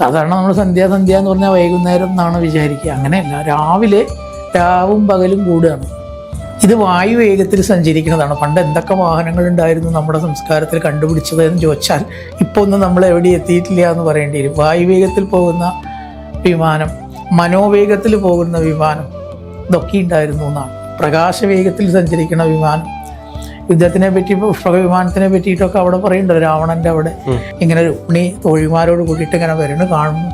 സാധാരണ നമ്മൾ സന്ധ്യ സന്ധ്യ എന്ന് പറഞ്ഞാൽ വൈകുന്നേരം എന്നാണ് വിചാരിക്കുക. അങ്ങനെയല്ല രാവിലെ രാവും പകലും കൂടുകയാണ്. ഇത് വായു വേഗത്തിൽ സഞ്ചരിക്കുന്നതാണ്. പണ്ട് എന്തൊക്കെ വാഹനങ്ങൾ ഉണ്ടായിരുന്നു നമ്മുടെ സംസ്കാരത്തിൽ കണ്ടുപിടിച്ചത് എന്ന് ചോദിച്ചാൽ ഇപ്പോൾ ഒന്നും നമ്മൾ എവിടെ എത്തിയിട്ടില്ല എന്ന് പറയേണ്ടി വരും. വായു വേഗത്തിൽ പോകുന്ന വിമാനം മനോവേഗത്തിൽ പോകുന്ന വിമാനം ഇതൊക്കെ ഉണ്ടായിരുന്നു എന്നാണ്. പ്രകാശവേഗത്തിൽ സഞ്ചരിക്കുന്ന വിമാനം യുദ്ധത്തിനെ പറ്റി പുഷ്പക വിമാനത്തിനെ പറ്റിയിട്ടൊക്കെ അവിടെ പറയുന്നുണ്ട്. രാവണന്റെ അവിടെ ഇങ്ങനെ രുക്മിണി തോഴിമാരോട് കൂടിയിട്ട് ഇങ്ങനെ വരുന്നു കാണുന്നു.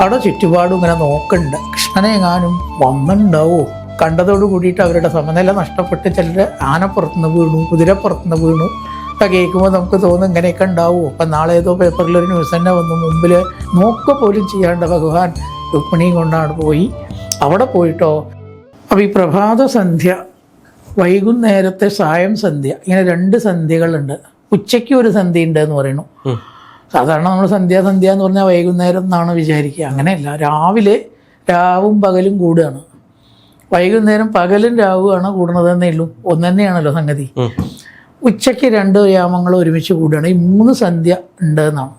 അവിടെ ചുറ്റുപാടും ഇങ്ങനെ നോക്കുന്നുണ്ട്. കൃഷ്ണനെ എങ്ങാനും വന്നിണ്ടാവോ കണ്ടതോട് കൂടിയിട്ട് അവരുടെ സമനില നഷ്ടപ്പെട്ട് ചിലർ ആനപ്പുറത്തുനിന്ന് വീണു കുതിരപ്പുറത്തുനിന്ന് വീണു. ഒക്കെ കേൾക്കുമ്പോൾ നമുക്ക് തോന്നും ഇങ്ങനെയൊക്കെ ഉണ്ടാവുമോ അപ്പം നാളെ ഏതോ പേപ്പറിൽ ഒരു ന്യൂസ് തന്നെ വന്നു. മുമ്പിൽ നോക്ക പോലും ചെയ്യാണ്ട് ഭഗവാൻ രുക്മിണിയും കൊണ്ടാണ് പോയി. അവിടെ പോയിട്ടോ? അപ്പോൾ ഈ പ്രഭാത സന്ധ്യ വൈകുന്നേരത്തെ സായം സന്ധ്യ. ഇങ്ങനെ രണ്ട് സന്ധ്യകളുണ്ട്. ഉച്ചയ്ക്ക് ഒരു സന്ധ്യ ഉണ്ട് എന്ന് പറയുന്നു സാധാരണ നമ്മൾ സന്ധ്യ സന്ധ്യ എന്ന് പറഞ്ഞാൽ വൈകുന്നേരം എന്നാണ് വിചാരിക്കുക. അങ്ങനെയല്ല. രാവിലെ രാവും പകലും കൂടുകയാണ്. വൈകുന്നേരം പകലും രാവുമാണ് കൂടുന്നതെന്നേ ഉള്ളൂ. ഒന്ന് തന്നെയാണല്ലോ സംഗതി. ഉച്ചയ്ക്ക് രണ്ട് യാമങ്ങൾ ഒരുമിച്ച് കൂടുകയാണ്. ഈ മൂന്ന് സന്ധ്യ ഉണ്ട് എന്നാണ്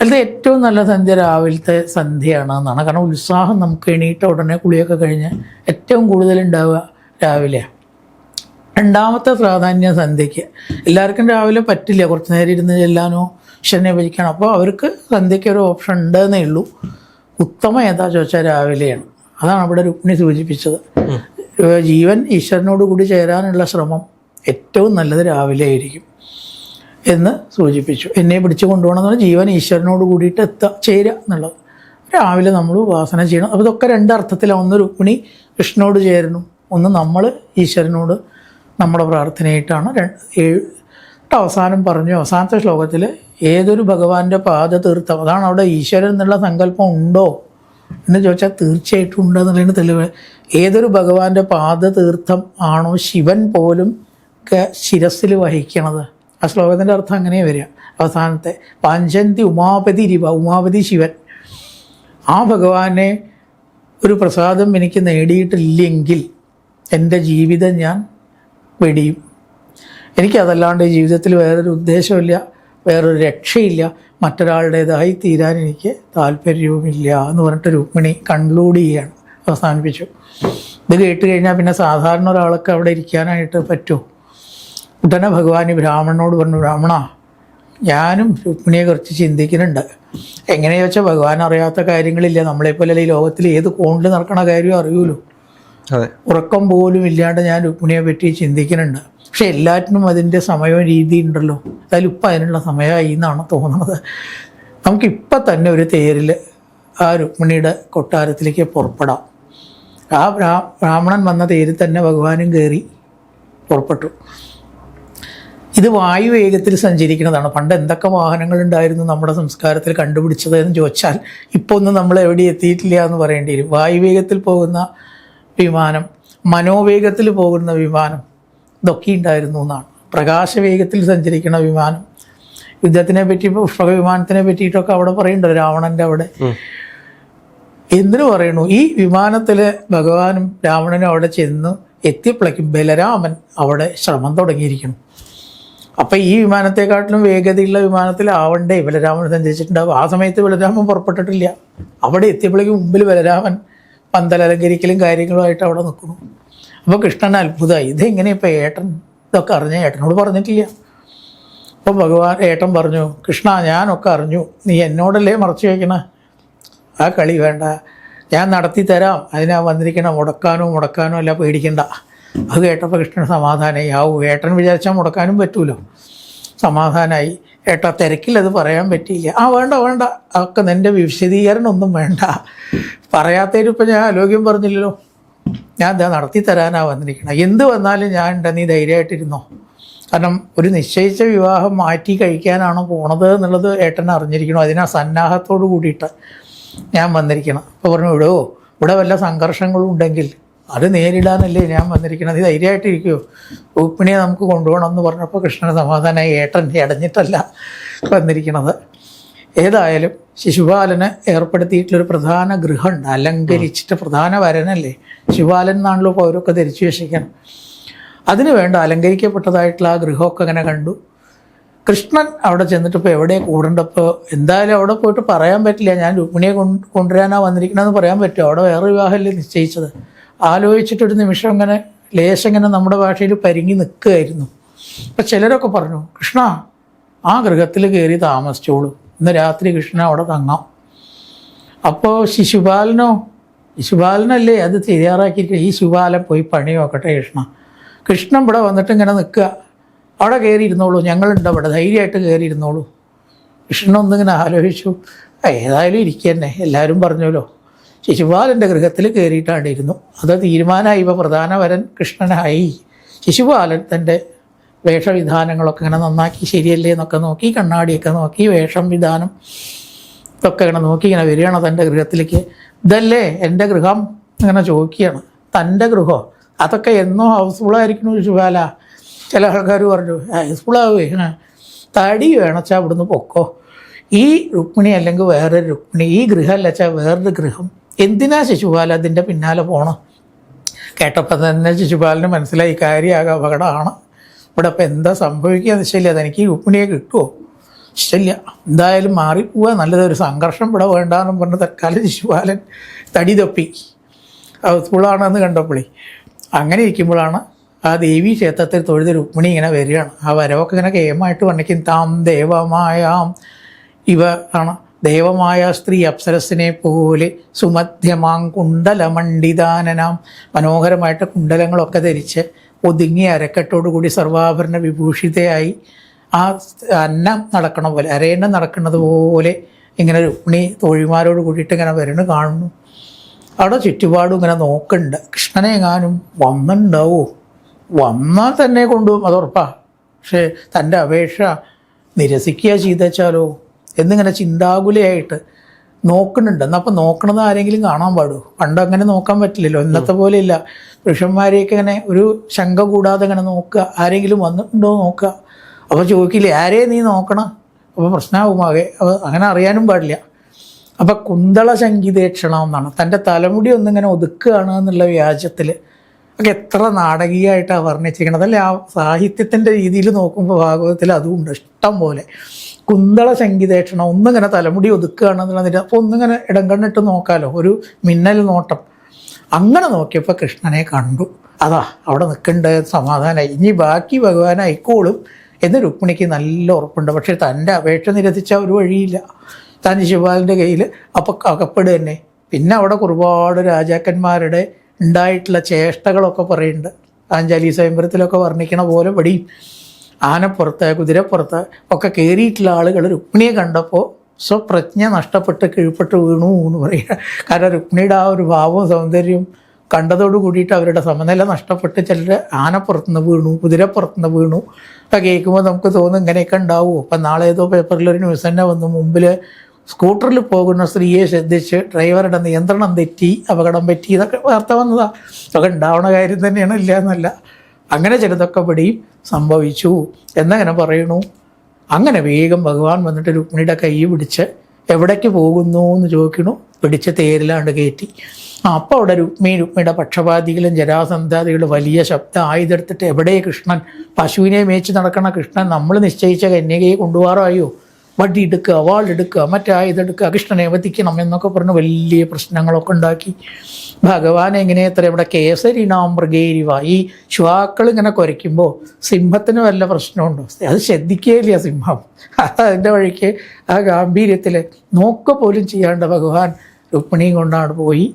അതിൽ ഏറ്റവും നല്ല സന്ധ്യ രാവിലത്തെ സന്ധ്യയാണ് എന്നാണ്. കാരണം ഉത്സാഹം നമുക്ക് എണീറ്റ ഉടനെ കുളിയൊക്കെ കഴിഞ്ഞ് ഏറ്റവും കൂടുതൽ ഉണ്ടാവുക രാവിലെ. രണ്ടാമത്തെ പ്രാധാന്യം സന്ധ്യയ്ക്ക്. എല്ലാവർക്കും രാവിലെ പറ്റില്ല. കുറച്ച് നേരം ഇരുന്ന് ചെല്ലാനോ ശനെ ഭജിക്കണം അപ്പോൾ അവർക്ക് സന്ധ്യയ്ക്ക് ഒരു ഓപ്ഷൻ ഉണ്ടെന്നേ ഉള്ളൂ. ഉത്തമ ഏതാ ചോദിച്ചാൽ രാവിലെയാണ്. അതാണ് അവിടെ രുക്മിണി സൂചിപ്പിച്ചത്. ജീവൻ ഈശ്വരനോട് കൂടി ചേരാനുള്ള ശ്രമം ഏറ്റവും നല്ലത് രാവിലെ ആയിരിക്കും എന്ന് സൂചിപ്പിച്ചു. എന്നെ പിടിച്ചു കൊണ്ടുപോകണം എന്ന് പറഞ്ഞാൽ ജീവൻ ഈശ്വരനോട് കൂടിയിട്ട് എത്താ ചേരുക എന്നുള്ളത്. രാവിലെ നമ്മൾ ഉപാസന ചെയ്യണം. അപ്പോൾ ഇതൊക്കെ രണ്ടർത്ഥത്തിലാണ് ഒന്ന് രുക്മിണി കൃഷ്ണനോട് ചേരുന്നു. ഒന്ന് നമ്മൾ ഈശ്വരനോട് നമ്മുടെ പ്രാർത്ഥനയായിട്ടാണ് ഏഴ് അവസാനം പറഞ്ഞു. അവസാനത്തെ ശ്ലോകത്തിൽ ഏതൊരു ഭഗവാന്റെ പാത തീർത്ഥം അതാണ് അവിടെ ഈശ്വരൻ എന്നുള്ള സങ്കല്പം ഉണ്ടോ എന്ന് ചോദിച്ചാൽ തീർച്ചയായിട്ടും ഉണ്ട് എന്നുള്ളതിന് തെളിവ്. ഏതൊരു ഭഗവാന്റെ പാത തീർത്ഥം ആണോ ശിവൻ പോലും ശിരസിൽ വഹിക്കണത്? ആ ശ്ലോകത്തിന്റെ അർത്ഥം അങ്ങനെ വരിക. അവസാനത്തെ പാഞ്ചന്തി ഉമാപതി രിവ ഉമാപതി ശിവൻ. ആ ഭഗവാനെ ഒരു പ്രസാദം എനിക്ക് നേടിയിട്ടില്ലെങ്കിൽ എന്റെ ജീവിതം ഞാൻ വെടിയും. എനിക്കതല്ലാണ്ട് ജീവിതത്തിൽ വേറൊരു ഉദ്ദേശമില്ല വേറൊരു രക്ഷയില്ല. മറ്റൊരാളുടേതായി തീരാൻ എനിക്ക് താല്പര്യവുമില്ല എന്ന് പറഞ്ഞിട്ട് രുക്മിണി കൺക്ലൂഡ് ചെയ്യാണ് അവസാനിപ്പിച്ചു. ഇത് കേട്ട് കഴിഞ്ഞാൽ പിന്നെ സാധാരണ ഒരാൾക്ക് അവിടെ ഇരിക്കാനായിട്ട് പറ്റുമോ ഉടനെ ഭഗവാൻ ഈ ബ്രാഹ്മണനോട് പറഞ്ഞു ബ്രാഹ്മണ ഞാനും രുക്മിണിയെക്കുറിച്ച് ചിന്തിക്കുന്നുണ്ട്. എങ്ങനെയാ വെച്ചാൽ ഭഗവാൻ അറിയാത്ത കാര്യങ്ങളില്ല. നമ്മളെപ്പോലെ ഈ ലോകത്തിൽ ഏത് കോണിൽ നടക്കണ കാര്യവും അറിയൂലോ. ഉറക്കം പോലും ഇല്ലാണ്ട് ഞാൻ രുക്മിണിയെ പറ്റി ചിന്തിക്കുന്നുണ്ട്. പക്ഷെ എല്ലാറ്റിനും അതിന്റെ സമയവും രീതി ഉണ്ടല്ലോ. എന്തായാലും ഇപ്പം അതിനുള്ള സമയമായി എന്നാണ് തോന്നുന്നത്. നമുക്കിപ്പം തന്നെ ഒരു തേരിൽ ആ രുക്മിണിയുടെ കൊട്ടാരത്തിലേക്ക് പുറപ്പെടാം. ആ ബ്രാ ബ്രാഹ്മണൻ വന്ന തേരിൽ തന്നെ ഭഗവാനും കയറി പുറപ്പെട്ടു. ഇത് വായു വേഗത്തിൽ സഞ്ചരിക്കുന്നതാണ്. പണ്ട് എന്തൊക്കെ വാഹനങ്ങൾ ഉണ്ടായിരുന്നു നമ്മുടെ സംസ്കാരത്തിൽ കണ്ടുപിടിച്ചത് എന്ന് ചോദിച്ചാൽ ഇപ്പോൾ ഒന്നും നമ്മൾ എവിടെ എത്തിയിട്ടില്ല എന്ന് പറയേണ്ടി വരും. വായു വേഗത്തിൽ പോകുന്ന വിമാനം മനോവേഗത്തിൽ പോകുന്ന വിമാനം ഇതൊക്കെ ഉണ്ടായിരുന്നു എന്നാണ്. പ്രകാശവേഗത്തിൽ സഞ്ചരിക്കുന്ന വിമാനം. യുദ്ധത്തിനെ പറ്റി പുഷ്പക വിമാനത്തിനെ പറ്റിയിട്ടൊക്കെ അവിടെ പറയുന്നുണ്ട് രാവണന്റെ അവിടെ. എന്തിനു പറയണു ഈ വിമാനത്തിൽ ഭഗവാനും രാവണനും അവിടെ ചെന്ന് എത്തിയപ്പോഴേക്കും ബലരാമൻ അവിടെ ശ്രമം തുടങ്ങിയിരിക്കണം അപ്പം ഈ വിമാനത്തെക്കാട്ടിലും വേഗതയുള്ള വിമാനത്തിൽ വിമാനത്തിലാവണ്ടേ? ബലരാമൻ സഞ്ചരിച്ചിട്ടുണ്ടാവും. ആ സമയത്ത് ബലരാമൻ പുറപ്പെട്ടിട്ടില്ല. അവിടെ എത്തിയപ്പോഴേക്കും മുമ്പിൽ ബലരാമൻ പന്തലലങ്കരിക്കലും കാര്യങ്ങളുമായിട്ട് അവിടെ നിൽക്കുന്നു. അപ്പോൾ കൃഷ്ണൻ അത്ഭുതമായി ഇതെങ്ങനെ ഇപ്പോൾ ഏട്ടൻ? ഇതൊക്കെ അറിഞ്ഞ ഏട്ടനോട് പറഞ്ഞിട്ടില്ല. അപ്പോൾ ഭഗവാൻ ഏട്ടൻ പറഞ്ഞു കൃഷ്ണ ഞാനൊക്കെ അറിഞ്ഞു. നീ എന്നോടല്ലേ മറച്ചു വയ്ക്കണേ? ആ കളി വേണ്ട. ഞാൻ നടത്തി തരാം. അതിനാ വന്നിരിക്കണം മുടക്കാനോ മുടക്കാനോ അല്ല പേടിക്കണ്ട. അത് കേട്ടപ്പോൾ കൃഷ്ണൻ സമാധാനമായി ആവും ഏട്ടൻ വിചാരിച്ചാൽ മുടക്കാനും പറ്റൂലോ? സമാധാനമായി ഏട്ടാ തിരക്കിൽ അത് പറയാൻ പറ്റിയില്ല. ആ വേണ്ട വേണ്ട. അതൊക്കെ നിന്റെ വിശദീകരണം ഒന്നും വേണ്ട പറയാത്തതിനിപ്പോൾ ഞാൻ ആലോക്യം പറഞ്ഞില്ലല്ലോ. ഞാൻ എന്താ നടത്തി തരാനാ വന്നിരിക്കണം. എന്ത് വന്നാലും ഞാൻ ഉണ്ട് നീ ധൈര്യമായിട്ടിരുന്നോ? കാരണം ഒരു നിശ്ചയിച്ച വിവാഹം മാറ്റി കഴിക്കാനാണോ പോണത് എന്നുള്ളത് ഏട്ടൻ അറിഞ്ഞിരിക്കണം? അതിനാ സന്നാഹത്തോട് കൂടിയിട്ട് ഞാൻ വന്നിരിക്കണം. അപ്പോൾ പറഞ്ഞു ഇടോ ഇവിടെ വല്ല സംഘർഷങ്ങളും ഉണ്ടെങ്കിൽ അത് നേരിടാനല്ലേ ഞാൻ വന്നിരിക്കുന്നത്. ധൈര്യമായിട്ടിരിക്കുമോ ഉപ്പിണിയെ നമുക്ക് കൊണ്ടുപോകണം എന്ന് പറഞ്ഞപ്പോൾ കൃഷ്ണന് സമാധാനമായി ഏട്ടൻ ഇടഞ്ഞിട്ടല്ല വന്നിരിക്കുന്നത്. ഏതായാലും ശിശുപാലന് ഏർപ്പെടുത്തിയിട്ടുള്ളൊരു പ്രധാന ഗൃഹമുണ്ട് അലങ്കരിച്ചിട്ട് പ്രധാന വരനല്ലേ. ശിശുപാലൻ എന്നാണല്ലോ പൗരൊക്കെ ധരിച്ചു വെച്ചിരിക്കണം അതിന് വേണ്ട അലങ്കരിക്കപ്പെട്ടതായിട്ടുള്ള ആ ഗൃഹമൊക്കെ അങ്ങനെ കണ്ടു. കൃഷ്ണൻ അവിടെ ചെന്നിട്ട് ഇപ്പോൾ എവിടെ കൂടേണ്ടപ്പോൾ എന്തായാലും അവിടെ പോയിട്ട് പറയാൻ പറ്റില്ല. ഞാൻ രുക്മിണിയെ കൊണ്ട് കൊണ്ടുവരാനാണ് വന്നിരിക്കണമെന്ന് പറയാൻ പറ്റുമോ അവിടെ വേറെ വിവാഹമല്ലേ നിശ്ചയിച്ചത്. ആലോചിച്ചിട്ടൊരു നിമിഷം ഇങ്ങനെ ലേശം ഇങ്ങനെ നമ്മുടെ ഭാഷയിൽ പരിങ്ങി നിൽക്കുകയായിരുന്നു. അപ്പം ചിലരൊക്കെ പറഞ്ഞു കൃഷ്ണ ആ ഗൃഹത്തിൽ കയറി താമസിച്ചോളൂ. ഇന്ന് രാത്രി കൃഷ്ണ അവിടെ തങ്ങാം. അപ്പോൾ ശിശുപാലനോ ശിശുപാലനല്ലേ അത് തയ്യാറാക്കിയിട്ട് ഈ ശിശുപാലൻ പോയി പണി നോക്കട്ടെ കൃഷ്ണ. കൃഷ്ണൻ ഇവിടെ വന്നിട്ട് ഇങ്ങനെ നിൽക്കുക. അവിടെ കയറി ഇരുന്നോളൂ ഞങ്ങളുണ്ട് അവിടെ. ധൈര്യമായിട്ട് കയറി ഇരുന്നോളൂ കൃഷ്ണൻ ഒന്നിങ്ങനെ ആലോചിച്ചു. "ആ, ഏതായാലും ഇരിക്കുക തന്നെ എല്ലാവരും പറഞ്ഞല്ലോ ശിശുപാലന്റെ ഗൃഹത്തിൽ കയറിയിട്ടാണ്ടിരുന്നു. അത് തീരുമാനമായി. ഇപ്പോൾ പ്രധാന വരൻ കൃഷ്ണനായി ശിശുപാലൻ തന്റെ വേഷവിധാനങ്ങളൊക്കെ ഇങ്ങനെ നന്നാക്കി ശരിയല്ലേ എന്നൊക്കെ നോക്കി കണ്ണാടിയൊക്കെ നോക്കി വേഷം വിധാനം ഇതൊക്കെ ഇങ്ങനെ നോക്കി ഇങ്ങനെ വരികയാണ് തന്റെ ഗൃഹത്തിലേക്ക്. ഇതല്ലേ എന്റെ ഗൃഹം? ഇങ്ങനെ ചോദിക്കുകയാണ്. തന്റെ ഗൃഹമോ അതൊക്കെ എന്നോ ഹൗസ്ഫുള്ളായിരിക്കണു ശിശുപാല ചില ആൾക്കാർ പറഞ്ഞു ഹൗസ്ഫുള്ളാവേ. തടി വേണച്ചാ ഇവിടുന്ന് പൊക്കോ. ഈ രുക്മിണി അല്ലെങ്കിൽ വേറൊരു രുക്മിണി ഈ ഗൃഹം അല്ലച്ചാൽ വേറൊരു ഗൃഹം. എന്തിനാ ശിശുപാൽ അതിന്റെ പിന്നാലെ പോകണം കേട്ടപ്പോൾ തന്നെ ശിശുപാലിന് മനസ്സിലായി കാര്യമാകെ അപകടമാണ്. ഇവിടെ ഇപ്പം എന്താ സംഭവിക്കുക വെച്ചാൽ അതെനിക്ക് ഈ രുക്മിണിയെ കിട്ടുമോ ഇഷ്ടമില്ല എന്തായാലും മാറിപ്പോവുക നല്ലതൊരു സംഘർഷം ഇവിടെ വേണ്ടാന്നും പറഞ്ഞ് തൽക്കാലം ശിശുപാലൻ തടി തപ്പി. സ്കൂളാണെന്ന് കണ്ടപ്പോഴേ അങ്ങനെ ഇരിക്കുമ്പോഴാണ് ആ ദേവീ ക്ഷേത്രത്തിൽ തൊഴുത് രുക്മിണി ഇങ്ങനെ വരികയാണ്. ആ വരവൊക്കെ ഇങ്ങനെ കേമായിട്ട് വണ്ണിക്കും താം ദേവമായാം. ഇവ ആണ്. ദേവമായ സ്ത്രീ അപ്സരസിനെ പോലെ സുമധ്യമാം കുണ്ടലമണ്ഡിതാനനാം മനോഹരമായിട്ട് കുണ്ടലങ്ങളൊക്കെ ധരിച്ച് ഒതുങ്ങിയ അരക്കെട്ടോടുകൂടി സർവാഭരണ വിഭൂഷിതയായി ആ അന്നം നടക്കണ പോലെ അരയന്നം നടക്കുന്നത് പോലെ ഇങ്ങനെ രുക്മിണി തോഴിമാരോട് കൂടിയിട്ട് ഇങ്ങനെ വരണ് കാണുന്നു. അവിടെ ചുറ്റുപാടും ഇങ്ങനെ നോക്കുന്നുണ്ട്. കൃഷ്ണനെ എങ്ങാനും വന്നിട്ടുണ്ടാവോ? വന്നാൽ തന്നെ കൊണ്ടുപോകും അത് ഉറപ്പാ. പക്ഷേ തന്റെ അപേക്ഷ നിരസിക്കുക ചെയ്തേച്ചാലോ? എന്നിങ്ങനെ ചിന്താകുലയായിട്ട് നോക്കുന്നുണ്ട്. എന്നാൽ അപ്പം നോക്കണത് ആരെങ്കിലും കാണാൻ പാടൂ. പണ്ട് അങ്ങനെ നോക്കാൻ പറ്റില്ലല്ലോ. ഇന്നത്തെ പോലെ ഇല്ല പുരുഷന്മാരെയൊക്കെ ഇങ്ങനെ ഒരു ശങ്ക കൂടാതെ ഇങ്ങനെ നോക്കുക. ആരെങ്കിലും വന്നിട്ടുണ്ടോ നോക്കുക. അപ്പോൾ ചോദിക്കില്ലേ ആരെ നീ നോക്കണം? അപ്പോൾ പ്രശ്നമാകും ആകെ. അപ്പോൾ അങ്ങനെ അറിയാനും പാടില്ല. അപ്പം കുന്തള ശങ്കിതേക്ഷണം എന്നാണ്. തന്റെ തലമുടി ഒന്നിങ്ങനെ ഒതുക്കുകയാണ് എന്നുള്ള വ്യാജത്തിൽ ഒക്കെ എത്ര നാടകീയമായിട്ടാണ് വർണിച്ചിരിക്കുന്നത് അല്ലെ? ആ സാഹിത്യത്തിന്റെ രീതിയിൽ നോക്കുമ്പോൾ ഭാഗവതത്തിൽ അതുമുണ്ട് ഇഷ്ടം പോലെ. കുന്തള സംഗീതേക്ഷണം ഒന്നിങ്ങനെ തലമുടി ഒതുക്കുകയാണ് എന്നുള്ളതിന്റെ അപ്പോൾ ഒന്നിങ്ങനെ ഇടം കണ്ണിട്ട് നോക്കാമല്ലോ ഒരു മിന്നൽ നോട്ടം. അങ്ങനെ നോക്കിയപ്പോൾ കൃഷ്ണനെ കണ്ടു. അതാ അവിടെ നിൽക്കേണ്ട സമാധാനമായി ഇനി ബാക്കി ഭഗവാൻ ആയിക്കോളും എന്ന് രുക്മിണിക്ക് നല്ല ഉറപ്പുണ്ട്. പക്ഷേ തന്റെ അപേക്ഷ നിരസിച്ച ഒരു വഴിയില്ല. താൻ ശിവാലിന്റെ കയ്യിൽ അപ്പം അകപ്പെടുക തന്നെ. പിന്നെ അവിടെ ഒരുപാട് രാജാക്കന്മാരുടെ ഉണ്ടായിട്ടുള്ള ചേഷ്ടകളൊക്കെ പറയുന്നുണ്ട്. ആഞ്ചാലി സ്വയംവരത്തിലൊക്കെ വർണിക്കണ പോലെ ഇവിടെയും ആനപ്പുറത്ത് കുതിരപ്പുറത്ത് ഒക്കെ കയറിയിട്ടുള്ള ആളുകൾ രുക്മിണിയെ കണ്ടപ്പോൾ സ്വപ്രജ്ഞ നഷ്ടപ്പെട്ട് കീഴ്പ്പെട്ട് വീണു എന്ന് പറയുക. കാരണം രുക്മിണിയുടെ ആ ഒരു ഭാവവും സൗന്ദര്യവും കണ്ടതോട് കൂടിയിട്ട് അവരുടെ സമനില നഷ്ടപ്പെട്ട് ചിലർ ആനപ്പുറത്തുനിന്ന് വീണു കുതിരപ്പുറത്തുനിന്ന് വീണു. ഒക്കെ കേൾക്കുമ്പോൾ നമുക്ക് തോന്നും ഇങ്ങനെയൊക്കെ ഉണ്ടാവുമോ? അപ്പം നാളെ ഏതോ പേപ്പറിലൊരു ന്യൂസ് തന്നെ വന്നു. മുമ്പിൽ സ്കൂട്ടറിൽ പോകുന്ന സ്ത്രീയെ ശ്രദ്ധിച്ച് ഡ്രൈവറുടെ നിയന്ത്രണം തെറ്റി അപകടം പറ്റി ഇതൊക്കെ വാർത്ത വന്നതാ. അതൊക്കെ ഉണ്ടാവണ കാര്യം തന്നെയാണ് ഇല്ല എന്നല്ല. അങ്ങനെ ചിലതൊക്കെ ഇവിടെയും സംഭവിച്ചു. എന്നങ്ങനെ പറയണു അങ്ങനെ വേഗം ഭഗവാൻ വന്നിട്ട് രുക്മിണിയുടെ കൈ പിടിച്ച് എവിടേക്ക് പോകുന്നു എന്ന് ചോദിക്കണു പിടിച്ച് തേരിലാണ്ട് കയറ്റി. അപ്പം അപ്പോൾ അവിടെ രുക്മി രുക്മിയുടെ പക്ഷപാതികളും ജരാസന്ധാദികളും വലിയ ശബ്ദം ആയുധെടുത്തിട്ട് എവിടെ കൃഷ്ണൻ? പശുവിനെ മേച്ച് നടക്കണ കൃഷ്ണൻ നമ്മൾ നിശ്ചയിച്ച കന്യകയെ കൊണ്ടുപോകാറായോ? വടി എടുക്കുക വാളെടുക്കുക മറ്റേ ആയുധെടുക്കുക കൃഷ്ണനെ വധിക്കണം എന്നൊക്കെ പറഞ്ഞ് വലിയ പ്രശ്നങ്ങളൊക്കെ ഉണ്ടാക്കി. ഭഗവാൻ എങ്ങനെ എത്ര ഇവിടെ കേസരിനാം മൃഗേരിവ ഈ ശുവാക്കൾ ഇങ്ങനെ കുരയ്ക്കുമ്പോൾ സിംഹത്തിന് വല്ല പ്രശ്നമുണ്ടോ? അത് ശ്രദ്ധിക്കുകയില്ല സിംഹം. അതിന്റെ വഴിക്ക് ആ ഗാംഭീര്യത്തിൽ നോക്ക പോലും ചെയ്യാണ്ട് ഭഗവാൻ രുക്മിണിയും കൊണ്ടാണ് പോയി.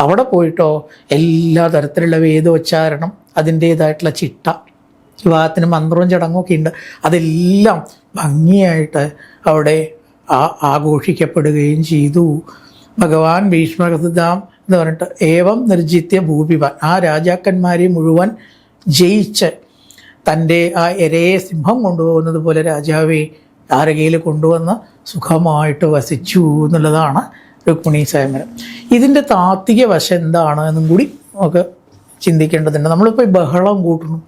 അവിടെ പോയിട്ടോ എല്ലാ തരത്തിലുള്ള വേദോച്ചാരണം അതിന്റേതായിട്ടുള്ള ചിട്ട വിവാഹത്തിന് മന്ത്രവും ചടങ്ങും ഒക്കെ ഉണ്ട്. അതെല്ലാം ഭംഗിയായിട്ട് അവിടെ ആ ആഘോഷിക്കപ്പെടുകയും ചെയ്തു. ഭഗവാൻ ഭീഷ്മകൃതാം എന്ന് പറഞ്ഞിട്ട് ഏവം നിർജിത്യ ഭൂപിവൻ. ആ രാജാക്കന്മാരെ മുഴുവൻ ജയിച്ച് തന്റെ ആ എരയെ സിംഹം കൊണ്ടുപോകുന്നത് പോലെ രാജാവെ ധാരകയിൽ കൊണ്ടുവന്ന് സുഖമായിട്ട് വസിച്ചു എന്നുള്ളതാണ് രുക്മിണി സ്വയംവരം ഇതിന്റെ താത്വിക വശം എന്താണ് എന്നും കൂടി നമുക്ക് ചിന്തിക്കേണ്ടതുണ്ട്. നമ്മളിപ്പോൾ ബഹളം കൂട്ടണം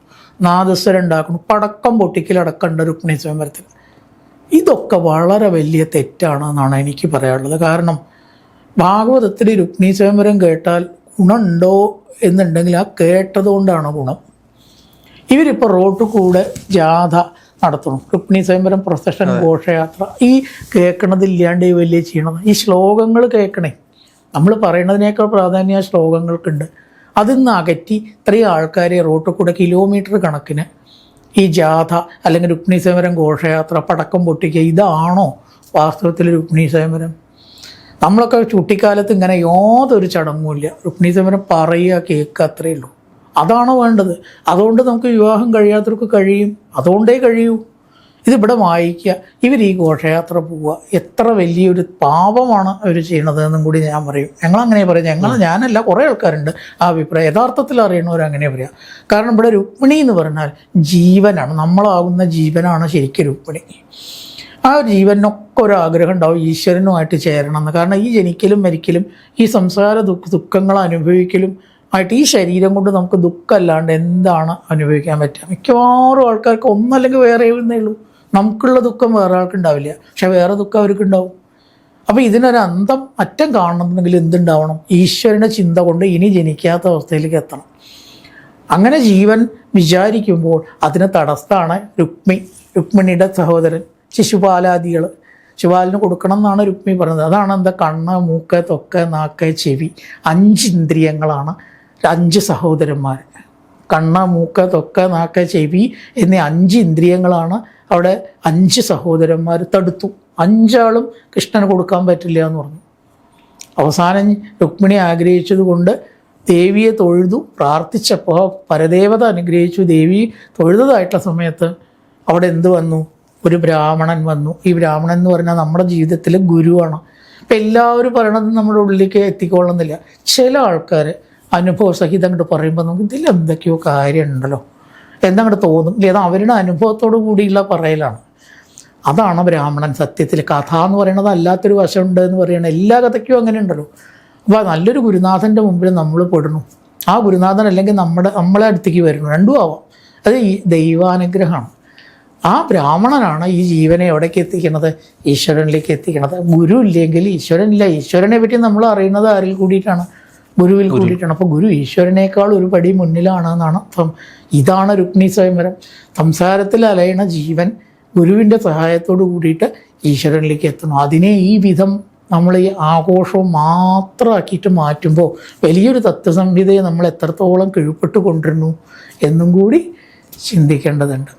നാദസ്വരം ഉണ്ടാക്കണം പടക്കം പൊട്ടിക്കലടക്കമുണ്ട് രുക്മിണി സ്വയംവരത്തിൽ ഇതൊക്കെ വളരെ വലിയ തെറ്റാണെന്നാണ് എനിക്ക് പറയാനുള്ളത്. കാരണം ഭാഗവതത്തിൽ രുക്മിണി സ്വയംവരം കേട്ടാൽ ഗുണമുണ്ടോ എന്നുണ്ടെങ്കിൽ ആ കേട്ടതുകൊണ്ടാണ് ഗുണം. ഇവരിപ്പോൾ റോട്ട് കൂടെ ജാഥ നടത്തണം രുക്മിണി സ്വയംവരം പ്രൊസഷൻ ഘോഷയാത്ര. ഈ കേൾക്കണതില്ലാണ്ട് ഈ വലിയ ചെയ്യണം ഈ ശ്ലോകങ്ങൾ കേൾക്കണേ. നമ്മൾ പറയുന്നതിനേക്കാൾ പ്രാധാന്യം ആ ശ്ലോകങ്ങൾക്കുണ്ട്. അതിൽ നിന്ന് അകറ്റി ഇത്രയും ആൾക്കാരെ റോട്ടിൽ കൂടെ കിലോമീറ്റർ കണക്കിന് ഈ ജാഥ അല്ലെങ്കിൽ രുക്മിണി ഘോഷയാത്ര പടക്കം പൊട്ടിക്കുക ഇതാണോ വാസ്തവത്തിൽ രുക്മിണി നമ്മളൊക്കെ ചുട്ടിക്കാലത്ത് ഇങ്ങനെ യാതൊരു ചടങ്ങുമില്ല രുക്മിണി സമരം പറയുക കേൾക്കുക അത്രയേ ഉള്ളൂ. അതാണ് വേണ്ടത്? അതുകൊണ്ട് നമുക്ക് വിവാഹം കഴിയാത്തവർക്ക് കഴിയും. അതുകൊണ്ടേ കഴിയൂ. ഇതിവിടെ വായിക്കുക. ഇവർ ഈ ഘോഷയാത്ര പോവുക. എത്ര വലിയൊരു പാപമാണ് അവർ ചെയ്യണത് എന്നും കൂടി ഞാൻ പറയും. ഞങ്ങൾ അങ്ങനെ പറയും ഞങ്ങൾ ഞാനല്ല കുറേ ആൾക്കാരുണ്ട് ആ അഭിപ്രായം. യഥാർത്ഥത്തിൽ അറിയണവർ അങ്ങനെ പറയാം. കാരണം ഇവിടെ രുക്മിണി എന്ന് പറഞ്ഞാൽ ജീവനാണ്. നമ്മളാകുന്ന ജീവനാണ് ശരിക്കും രുക്മിണി. ആ ഒരു ജീവനൊക്കെ ഒരു ആഗ്രഹം ഉണ്ടാവും ഈശ്വരനുമായിട്ട് ചേരണം എന്ന്. കാരണം ഈ ജനിക്കലും മരിക്കലും ഈ സംസാര ദുഃഖ ദുഃഖങ്ങൾ അനുഭവിക്കലും ആയിട്ട് ഈ ശരീരം കൊണ്ട് നമുക്ക് ദുഃഖമല്ലാണ്ട് എന്താണ് അനുഭവിക്കാൻ പറ്റുക? മിക്കവാറും ആൾക്കാർക്ക് ഒന്നല്ലെങ്കിൽ വേറെ എഴുതുന്നേ ഉള്ളൂ. നമുക്കുള്ള ദുഃഖം വേറെ ആൾക്ക് ഉണ്ടാവില്ല പക്ഷെ വേറെ ദുഃഖം അവർക്ക് ഉണ്ടാവും അപ്പോൾ ഇതിനൊരു അന്തം അറ്റം കാണണമെന്നുണ്ടെങ്കിൽ എന്തുണ്ടാവണം? ഈശ്വരന്റെ ചിന്ത കൊണ്ട് ഇനി ജനിക്കാത്ത അവസ്ഥയിലേക്ക് എത്തണം. അങ്ങനെ ജീവൻ വിചാരിക്കുമ്പോൾ അതിന് തടസ്സമാണ് രുക്മി. രുക്മിണിയുടെ സഹോദരൻ ശിശുപാലാദികൾ. ശിശുപാലിന് കൊടുക്കണം എന്നാണ് രുക്മി പറഞ്ഞത്. അതാണ് എന്താ? കണ്ണ് മൂക്ക് തൊക്ക് നാക്ക് ചെവി. അഞ്ച് ഇന്ദ്രിയങ്ങളാണ്. അഞ്ച് സഹോദരന്മാർ കണ്ണ് മൂക്ക തൊക്ക നാക്ക ചെവി എന്നീ അഞ്ച് ഇന്ദ്രിയങ്ങളാണ് അവിടെ അഞ്ച് സഹോദരന്മാർ തടുത്തു. അഞ്ചാളും കൃഷ്ണന് കൊടുക്കാൻ പറ്റില്ല എന്ന് പറഞ്ഞു. അവസാനം രുക്മിണി ആഗ്രഹിച്ചത് കൊണ്ട് ദേവിയെ തൊഴുതു പ്രാർത്ഥിച്ചപ്പോൾ പരദേവത അനുഗ്രഹിച്ചു. ദേവി തൊഴുതതായിട്ടുള്ള സമയത്ത് അവിടെ എന്ത് വന്നു? ഒരു ബ്രാഹ്മണൻ വന്നു. ഈ ബ്രാഹ്മണൻ എന്ന് പറഞ്ഞാൽ നമ്മുടെ ജീവിതത്തിൽ ഗുരുവാണ്. അപ്പം എല്ലാവരും പറയണത് നമ്മുടെ ഉള്ളിലേക്ക് എത്തിക്കൊള്ളുന്നില്ല. ചില ആൾക്കാർ അനുഭവ സഹിതം അങ്ങോട്ട് പറയുമ്പോൾ നമുക്ക് ഇതിൽ എന്തൊക്കെയോ കാര്യമുണ്ടല്ലോ എന്നങ്ങോട്ട് തോന്നും അത് അവരുടെ അനുഭവത്തോടു കൂടിയുള്ള പറയലാണ്. അതാണ് ബ്രാഹ്മണൻ സത്യത്തിൽ കഥ എന്ന് പറയുന്നത് അല്ലാത്തൊരു വശമുണ്ട് എന്ന് പറയണത് എല്ലാ കഥയ്ക്കും അങ്ങനെ ഉണ്ടല്ലോ അപ്പോൾ നല്ലൊരു ഗുരുനാഥന്റെ മുമ്പിൽ നമ്മൾ പെടണു ആ ഗുരുനാഥൻ അല്ലെങ്കിൽ നമ്മുടെ നമ്മളെ അടുത്തേക്ക് വരുന്നു. രണ്ടും ആവാം. അത് ഈ ദൈവാനുഗ്രഹമാണ്. ആ ബ്രാഹ്മണനാണ് ഈ ജീവനെ എവിടേക്ക് എത്തിക്കുന്നത് ഈശ്വരനിലേക്ക് എത്തിക്കുന്നത് ഗുരു ഇല്ലെങ്കിൽ ഈശ്വരനില്ല. ഈശ്വരനെ പറ്റി നമ്മൾ അറിയുന്നത് ആരിൽ കൂടിയിട്ടാണ്? ഗുരുവിൽ കൂടിയിട്ടാണ്. അപ്പോൾ ഗുരു ഈശ്വരനേക്കാൾ ഒരു പടി മുന്നിലാണ് എന്നാണ് ഇതാണ് രുക്മിണി സ്വയംവരം സംസാരത്തിൽ അലയണ ജീവൻ ഗുരുവിന്റെ സഹായത്തോട് കൂടിയിട്ട് ഈശ്വരനിലേക്ക് എത്തണം. അതിനെ ഈ വിധം നമ്മൾ ഈ ആഘോഷവും മാത്രമാക്കിയിട്ട് മാറ്റുമ്പോൾ വലിയൊരു തത്വസംഹിതയെ നമ്മൾ എത്രത്തോളം കീഴ്പ്പെട്ട് കൊണ്ടിരുന്നു എന്നും കൂടി ചിന്തിക്കേണ്ടതുണ്ട്.